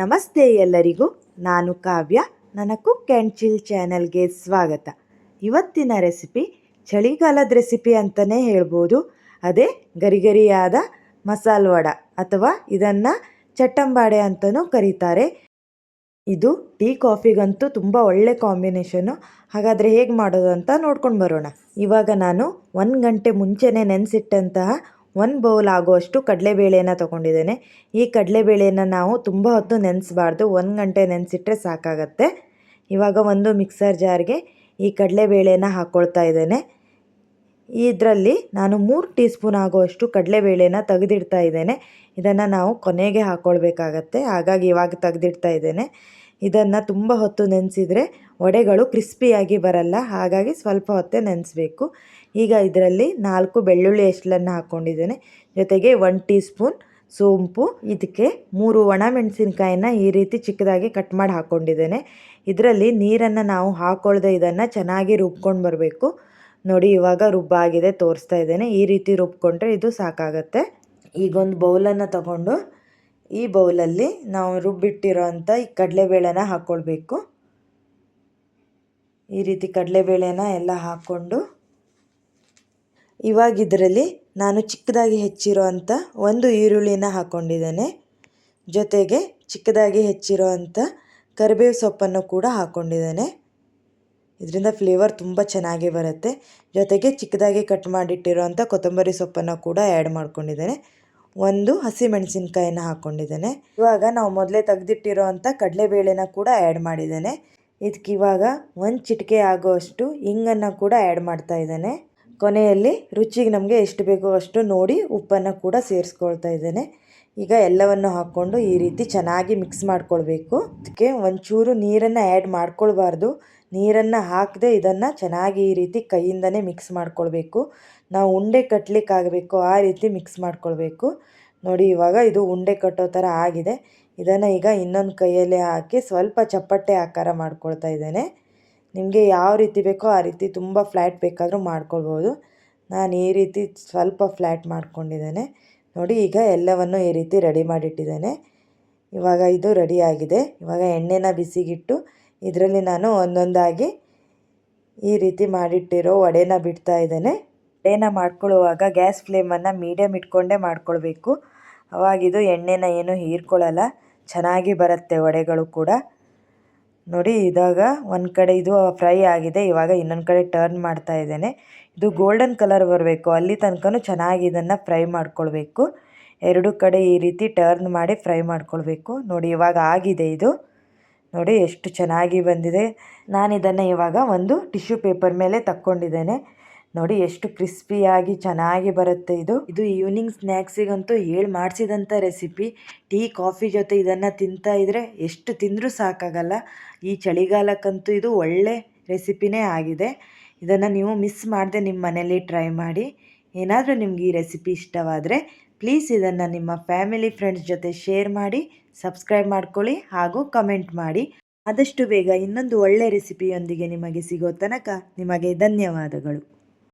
ನಮಸ್ತೆ ಎಲ್ಲರಿಗೂ, ನಾನು ಕಾವ್ಯ. ನನ್ನ ಕುಕ್ ಆ್ಯಂಡ್ ಚಿಲ್ ಚಾನಲ್ಗೆ ಸ್ವಾಗತ. ಇವತ್ತಿನ ರೆಸಿಪಿ ಚಳಿಗಾಲದ ರೆಸಿಪಿ ಅಂತಲೇ ಹೇಳ್ಬೋದು. ಅದೇ ಗರಿಗರಿಯಾದ ಮಸಾಲ ವಡ ಅಥವಾ ಇದನ್ನು ಚಟ್ಟಂಬಾಡೆ ಅಂತಲೂ ಕರೀತಾರೆ. ಇದು ಟೀ ಕಾಫಿಗಂತೂ ತುಂಬ ಒಳ್ಳೆ ಕಾಂಬಿನೇಷನು ಹಾಗಾದರೆ ಹೇಗೆ ಮಾಡೋದು ಅಂತ ನೋಡ್ಕೊಂಡು ಬರೋಣ. ಇವಾಗ ನಾನು ಒಂದು ಗಂಟೆ ಮುಂಚೆನೇ ನೆನೆಸಿಟ್ಟಂತಹ ಒಂದು ಬೌಲ್ ಆಗುವಷ್ಟು ಕಡಲೆಬೇಳೆಯನ್ನು ತೊಗೊಂಡಿದ್ದೇನೆ. ಈ ಕಡಲೆಬೇಳೆಯನ್ನು ನಾವು ತುಂಬ ಹೊತ್ತು ನೆನೆಸಬಾರ್ದು. ಒಂದು ಗಂಟೆ ನೆನೆಸಿಟ್ರೆ ಸಾಕಾಗತ್ತೆ. ಇವಾಗ ಒಂದು ಮಿಕ್ಸರ್ ಜಾರ್ಗೆ ಈ ಕಡಲೆಬೇಳೆಯನ್ನು ಹಾಕ್ಕೊಳ್ತಾ ಇದ್ದೇನೆ. ಇದರಲ್ಲಿ ನಾನು ಮೂರು ಟೀ ಸ್ಪೂನ್ ಆಗುವಷ್ಟು ಕಡಲೆಬೇಳೆನ ತೆಗೆದಿಡ್ತಾ ಇದ್ದೇನೆ. ಇದನ್ನು ನಾವು ಕೊನೆಗೆ ಹಾಕ್ಕೊಳ್ಬೇಕಾಗತ್ತೆ ಹಾಗಾಗಿ ಇವಾಗ ತೆಗೆದಿಡ್ತಾ ಇದ್ದೇನೆ. ಇದನ್ನು ತುಂಬ ಹೊತ್ತು ನೆನೆಸಿದರೆ ವಡೆಗಳು ಕ್ರಿಸ್ಪಿಯಾಗಿ ಬರಲ್ಲ. ಹಾಗಾಗಿ ಸ್ವಲ್ಪ ಹೊತ್ತೇ ನೆನೆಸಬೇಕು. ಈಗ ಇದರಲ್ಲಿ ನಾಲ್ಕು ಬೆಳ್ಳುಳ್ಳಿ ಎಷ್ಟಲನ್ನು ಹಾಕ್ಕೊಂಡಿದ್ದೇನೆ ಜೊತೆಗೆ ಒನ್ ಟೀ ಸ್ಪೂನ್ ಸೋಂಪು. ಇದಕ್ಕೆ ಮೂರು ಒಣ ಮೆಣಸಿನ್ಕಾಯಿನ ಈ ರೀತಿ ಚಿಕ್ಕದಾಗಿ ಕಟ್ ಮಾಡಿ ಹಾಕ್ಕೊಂಡಿದ್ದೇನೆ ಇದರಲ್ಲಿ ನೀರನ್ನು ನಾವು ಹಾಕೊಳ್ಳದೆ ಇದನ್ನು ಚೆನ್ನಾಗಿ ರುಬ್ಕೊಂಡು ಬರಬೇಕು. ನೋಡಿ, ಇವಾಗ ರುಬ್ಬಾಗಿದೆ ತೋರಿಸ್ತಾ ಇದ್ದೇನೆ. ಈ ರೀತಿ ರುಬ್ಕೊಂಡ್ರೆ ಇದು ಸಾಕಾಗತ್ತೆ. ಈಗೊಂದು ಬೌಲನ್ನು ತಗೊಂಡು ಈ ಬೌಲಲ್ಲಿ ನಾವು ರುಬ್ಬಿಟ್ಟಿರೋ ಅಂಥ ಈ ಕಡಲೆಬೇಳೆನ ಹಾಕ್ಕೊಳ್ಬೇಕು. ಈ ರೀತಿ ಕಡಲೆಬೇಳೆನ ಎಲ್ಲ ಹಾಕ್ಕೊಂಡು ಇವಾಗ ಇದರಲ್ಲಿ ನಾನು ಚಿಕ್ಕದಾಗಿ ಹೆಚ್ಚಿರೋ ಅಂಥ ಒಂದು ಈರುಳ್ಳಿನ ಹಾಕ್ಕೊಂಡಿದ್ದೇನೆ. ಜೊತೆಗೆ ಚಿಕ್ಕದಾಗಿ ಹೆಚ್ಚಿರೋ ಅಂಥ ಕರಿಬೇವು ಸೊಪ್ಪನ್ನು ಕೂಡ ಹಾಕ್ಕೊಂಡಿದ್ದೇನೆ. ಇದರಿಂದ ಫ್ಲೇವರ್ ತುಂಬ ಚೆನ್ನಾಗಿ ಬರುತ್ತೆ. ಜೊತೆಗೆ ಚಿಕ್ಕದಾಗಿ ಕಟ್ ಮಾಡಿಟ್ಟಿರೋ ಅಂಥ ಕೊತ್ತಂಬರಿ ಸೊಪ್ಪನ್ನು ಕೂಡ ಆ್ಯಡ್ ಮಾಡ್ಕೊಂಡಿದ್ದೇನೆ. ಒಂದು ಹಸಿ ಮೆಣಸಿನ್ಕಾಯಿನ ಹಾಕ್ಕೊಂಡಿದ್ದೇನೆ ಇವಾಗ ನಾವು ಮೊದಲೇ ತೆಗೆದಿಟ್ಟಿರೋ ಅಂಥ ಕಡಲೆಬೇಳೆನ ಕೂಡ ಆ್ಯಡ್ ಮಾಡಿದ್ದೇನೆ. ಇದಕ್ಕೆ ಇವಾಗ ಒಂದು ಚಿಟಿಕೆ ಆಗೋಷ್ಟು ಹಿಂಗನ್ನು ಕೂಡ ಆ್ಯಡ್ ಮಾಡ್ತಾ ಇದ್ದೇನೆ. ಕೊನೆಯಲ್ಲಿ ರುಚಿಗೆ ನಮಗೆ ಎಷ್ಟು ಬೇಕೋ ಅಷ್ಟು ನೋಡಿ ಉಪ್ಪನ್ನು ಕೂಡ ಸೇರಿಸ್ಕೊಳ್ತಾ ಇದ್ದೇನೆ. ಈಗ ಎಲ್ಲವನ್ನು ಹಾಕ್ಕೊಂಡು ಈ ರೀತಿ ಚೆನ್ನಾಗಿ ಮಿಕ್ಸ್ ಮಾಡ್ಕೊಳ್ಬೇಕು. ಅದಕ್ಕೆ ಒಂಚೂರು ನೀರನ್ನು ಆ್ಯಡ್ ಮಾಡ್ಕೊಳ್ಬಾರ್ದು. ನೀರನ್ನು ಹಾಕದೆ ಇದನ್ನು ಚೆನ್ನಾಗಿ ಈ ರೀತಿ ಕೈಯಿಂದನೇ ಮಿಕ್ಸ್ ಮಾಡ್ಕೊಳ್ಬೇಕು. ನಾವು ಉಂಡೆ ಕಟ್ಟಲಿಕ್ಕಾಗಬೇಕು ಆ ರೀತಿ ಮಿಕ್ಸ್ ಮಾಡ್ಕೊಳ್ಬೇಕು. ನೋಡಿ, ಇವಾಗ ಇದು ಉಂಡೆ ಕಟ್ಟೋ ಥರ ಆಗಿದೆ. ಇದನ್ನು ಈಗ ಇನ್ನೊಂದು ಕೈಯಲ್ಲೇ ಹಾಕಿ ಸ್ವಲ್ಪ ಚಪ್ಪಟ್ಟೆ ಆಕಾರ ಮಾಡ್ಕೊಳ್ತಾ ಇದ್ದೇನೆ. ನಿಮಗೆ ಯಾವ ರೀತಿ ಬೇಕೋ ಆ ರೀತಿ ತುಂಬ ಫ್ಲ್ಯಾಟ್ ಬೇಕಾದರೂ ಮಾಡ್ಕೊಳ್ಬೋದು. ನಾನು ಈ ರೀತಿ ಸ್ವಲ್ಪ ಫ್ಲ್ಯಾಟ್ ಮಾಡ್ಕೊಂಡಿದ್ದೇನೆ. ನೋಡಿ, ಈಗ ಎಲ್ಲವನ್ನು ಈ ರೀತಿ ರೆಡಿ ಮಾಡಿಟ್ಟಿದ್ದೇನೆ. ಇವಾಗ ಇದು ರೆಡಿಯಾಗಿದೆ ಇವಾಗ ಎಣ್ಣೆನ ಬಿಸಿಗಿಟ್ಟು ಇದರಲ್ಲಿ ನಾನು ಒಂದೊಂದಾಗಿ ಈ ರೀತಿ ಮಾಡಿಟ್ಟಿರೋ ವಡೆನ ಬಿಡ್ತಾ ಇದ್ದೇನೆ. ವಡೆನ ಮಾಡ್ಕೊಳ್ಳುವಾಗ ಗ್ಯಾಸ್ ಫ್ಲೇಮನ್ನು ಮೀಡಿಯಮ್ ಇಟ್ಕೊಂಡೇ ಮಾಡ್ಕೊಳ್ಬೇಕು. ಅವಾಗಿದು ಎಣ್ಣೆನ ಏನು ಹೀರ್ಕೊಳ್ಳಲ್ಲ, ಚೆನ್ನಾಗಿ ಬರುತ್ತೆ ವಡೆಗಳು ಕೂಡ. ನೋಡಿ, ಇದಾಗ ಒಂದು ಕಡೆ ಇದು ಫ್ರೈ ಆಗಿದೆ, ಇವಾಗ ಇನ್ನೊಂದು ಕಡೆ ಟರ್ನ್ ಮಾಡ್ತಾ ಇದ್ದೇನೆ. ಇದು ಗೋಲ್ಡನ್ ಕಲರ್ ಬರಬೇಕು, ಅಲ್ಲಿ ತನಕ ಚೆನ್ನಾಗಿ ಇದನ್ನು ಫ್ರೈ ಮಾಡ್ಕೊಳ್ಬೇಕು. ಎರಡು ಕಡೆ ಈ ರೀತಿ ಟರ್ನ್ ಮಾಡಿ ಫ್ರೈ ಮಾಡ್ಕೊಳ್ಬೇಕು. ನೋಡಿ, ಇವಾಗ ಆಗಿದೆ ಇದು. ನೋಡಿ ಎಷ್ಟು ಚೆನ್ನಾಗಿ ಬಂದಿದೆ. ನಾನು ಇದನ್ನು ಇವಾಗ ಒಂದು ಟಿಶ್ಯೂ ಪೇಪರ್ ಮೇಲೆ ತಕ್ಕೊಂಡಿದ್ದೇನೆ. ನೋಡಿ ಎಷ್ಟು ಕ್ರಿಸ್ಪಿಯಾಗಿ ಚೆನ್ನಾಗಿ ಬರುತ್ತೆ ಇದು. ಇದು ಈವ್ನಿಂಗ್ ಸ್ನ್ಯಾಕ್ಸಿಗಂತೂ ಹೇಳಿ ಮಾಡಿಸಿದಂಥ ರೆಸಿಪಿ. ಟೀ, ಕಾಫಿ ಜೊತೆ ಇದನ್ನು ತಿಂತಾ ಇದ್ದರೆ ಎಷ್ಟು ತಿಂದರೂ ಸಾಕಾಗಲ್ಲ. ಈ ಚಳಿಗಾಲಕ್ಕಂತೂ ಇದು ಒಳ್ಳೆ ರೆಸಿಪಿನೇ ಆಗಿದೆ. ಇದನ್ನು ನೀವು ಮಿಸ್ ಮಾಡದೆ ನಿಮ್ಮ ಮನೇಲಿ ಟ್ರೈ ಮಾಡಿ. ಏನಾದರೂ ನಿಮ್ಗೆ ಈ ರೆಸಿಪಿ ಇಷ್ಟವಾದರೆ ಪ್ಲೀಸ್ ಇದನ್ನು ನಿಮ್ಮ ಫ್ಯಾಮಿಲಿ ಫ್ರೆಂಡ್ಸ್ ಜೊತೆ ಶೇರ್ ಮಾಡಿ, ಸಬ್ಸ್ಕ್ರೈಬ್ ಮಾಡ್ಕೊಳ್ಳಿ ಹಾಗೂ ಕಮೆಂಟ್ ಮಾಡಿ. ಆದಷ್ಟು ಬೇಗ ಇನ್ನೊಂದು ಒಳ್ಳೆ ರೆಸಿಪಿಯೊಂದಿಗೆ ನಿಮಗೆ ಸಿಗೋ ತನಕ ನಿಮಗೆ ಧನ್ಯವಾದಗಳು.